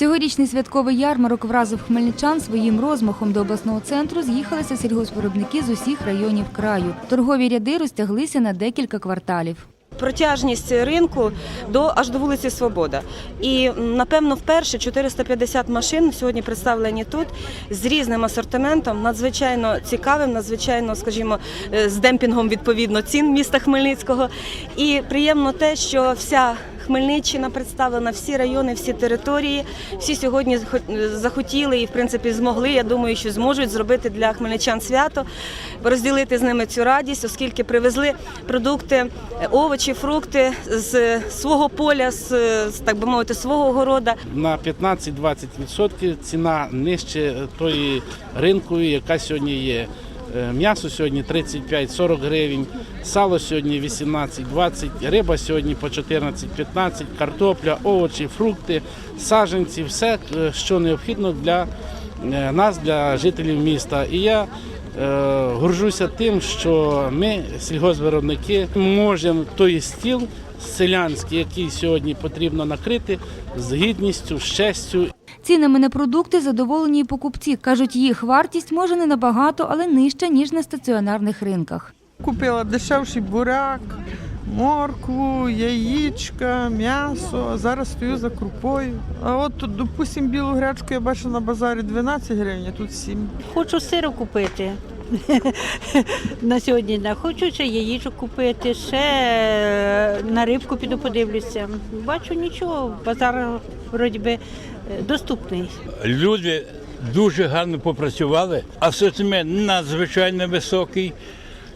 Цьогорічний святковий ярмарок вразив хмельничан своїм розмахом до обласного центру. З'їхалися сільгоспвиробники з усіх районів краю. Торгові ряди розтяглися на декілька кварталів. протяжність ринку до аж до вулиці Свобода. І напевно вперше 450 машин сьогодні представлені тут з різним асортиментом, надзвичайно цікавим, надзвичайно, скажімо, е, з демпінгом відповідно цін міста Хмельницького. І приємно те, що вся Хмельниччина представлена, всі райони, всі території. Всі сьогодні захо- захотіли і, в принципі, змогли. Я думаю, що зможуть зробити для хмельничан свято, розділити з ними цю радість, оскільки привезли продукти, е, овочі, фрукти з свого поля, з, так би мовити, свого города. на 15-20% ціна нижче тої ринкової, яка сьогодні є. Е, М'ясо сьогодні 35-40 гривень, сало сьогодні 18-20, риба сьогодні по 14-15, картопля, овочі, фрукти, саджанці, все, е, що необхідно для е, нас, для жителів міста. І я горжуся тим, що ми, сільгоспвиробники, можемо той стіл селянський, який сьогодні потрібно накрити, з гідністю, з честю Цінами на продукти задоволені і покупці. Кажуть, їх вартість може не набагато, але нижча, ніж на стаціонарних ринках. Купила дешевший буряк, моркву, яєчка, м'ясо. Зараз стою за крупою. А от тут, допустим, білу гречку я бачу на базарі 12 гривень, а тут 7. Хочу сиру купити на сьогодні. Да. Хочу ще яєчок купити, ще на рибку піду подивлюся. Бачу нічого, базар вроді би е, доступний. Люди дуже гарно попрацювали, асортимент надзвичайно високий.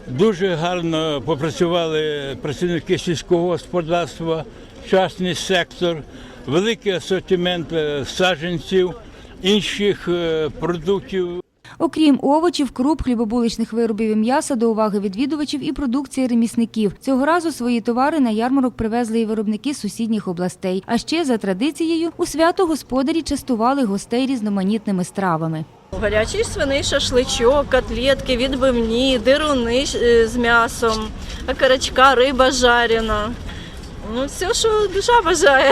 Дуже гарно попрацювали працівники сільського господарства, частний сектор, великий асортимент е, саджанців, інших е, продуктів. Окрім овочів, круп, хлібобуличних виробів і м'яса до уваги відвідувачів і продукції ремісників. Цього разу свої товари на ярмарок привезли і виробники сусідніх областей. А ще за традицією у свято господарі частували гостей різноманітними стравами. Гарячий свиний шашличок, котлетки, відбивні, дируни е, з м'ясом, окорочка, риба жарена. Ну, все, що душа бажає.